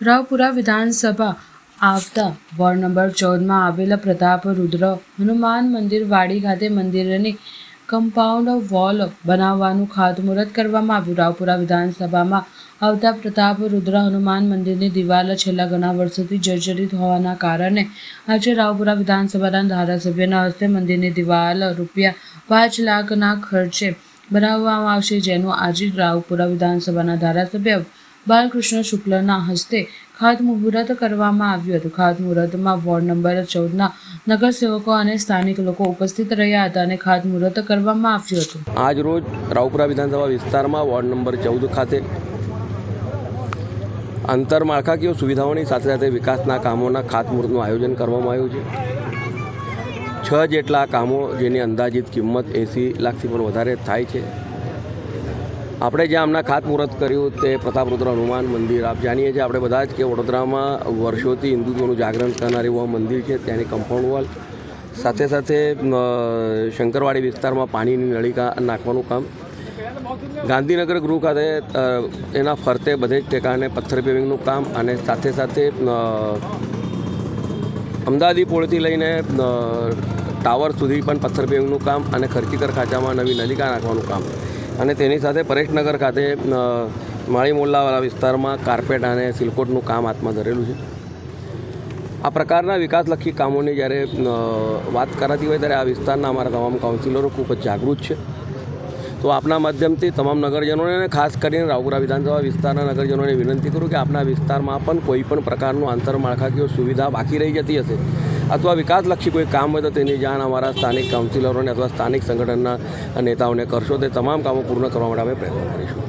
રાવપુરા વિધાનસભા આવતા ward number ચૌદમાં આવેલા પ્રતાપ રુદ્ર હનુમાન મંદિર વાડી ખાતે મંદિરની કમ્પાઉન્ડ વોલ બનાવવાનું ખાતમુહૂર્ત કરવામાં આવ્યું. રાવપુરા વિધાનસભામાં આવતા પ્રતાપ રુદ્ર હનુમાન મંદિરની દિવાલ છેલ્લા ઘણા વર્ષોથી જર્જરિત હોવાના કારણે આજે રાવપુરા વિધાનસભાના ધારાસભ્યના હસ્તે મંદિરની દિવાલ રૂપિયા પાંચ લાખના ખર્ચે બનાવવામાં આવશે, જેનું આજે રાવપુરા વિધાનસભાના ધારાસભ્ય બાલકૃષ્ણ શુક્લના હસ્તે ખાતમુહૂર્ત કરવામાં આવ્યું હતું. ખાતમુહૂર્તમાં વોર્ડ નંબર ચૌદના નગરસેવકો અને સ્થાનિક લોકો ઉપસ્થિત રહ્યા હતા અને ખાતમુહૂર્ત કરવામાં આવ્યું હતું. આજ રોજ રાવપુરા વિધાનસભા વિસ્તારમાં વોર્ડ નંબર ચૌદ ખાતે આંતરમાળખાકીય સુવિધાઓની સાથે સાથે વિકાસના કામોના ખાતમુહૂર્તનું આયોજન કરવામાં આવ્યું છે. છ જેટલા કામો જેની અંદાજિત કિંમત એંસી લાખથી પણ વધારે થાય છે. આપણે જે હમણાં ખાતમુહૂર્ત કર્યું તે પ્રતાપરુદ્ર હનુમાન મંદિર, આપ જાણીએ છીએ આપણે બધા જ કે વડોદરામાં વર્ષોથી હિન્દુત્વનું જાગરણ કરનાર એવું મંદિર છે, ત્યાંની કમ્પાઉન્ડ વોલ સાથે સાથે શંકરવાડી વિસ્તારમાં પાણીની નળિકા નાખવાનું કામ. ગાંધીનગર ગૃહ ખાતે એના ફરતે બધે જ ટેકાને પથ્થર પેવિંગનું કામ અને સાથે સાથે અમદાવાદી પોળથી લઈને ટાવર સુધી પણ પથ્થર પેવિંગનું કામ અને ખર્ચીકર ખાંચામાં નવી નલિકા નાખવાનું કામ. અને તેની સાથે પરેશનગર ખાતે માળી મોલ્લાવાળા વિસ્તારમાં કાર્પેટ અને સિલકોટનું કામ હાથમાં ધરેલું છે. આ પ્રકારના વિકાસલક્ષી કામોની જ્યારે વાત કરાતી હોય ત્યારે આ વિસ્તારના અમારા તમામ કાઉન્સિલરો ખૂબ જ જાગૃત છે. તો આપના માધ્યમથી તમામ નગરજનોને અને ખાસ કરીને રાવપુરા વિધાનસભા વિસ્તારના નગરજનોને વિનંતી કરું કે આપના વિસ્તારમાં પણ કોઈ પણ પ્રકારનું આંતરમાળખાકીય સુવિધા બાકી રહી જતી હશે. અથવા વિકાસલક્ષી કોઈ કામ હોય તો તેની જાણ અમારા સ્થાનિક કાઉન્સિલરોને અથવા સ્થાનિક સંગઠનના નેતાઓને કરશો. તે તમામ કામો પૂર્ણ કરવા માટે અમે પ્રયત્ન કરીશું.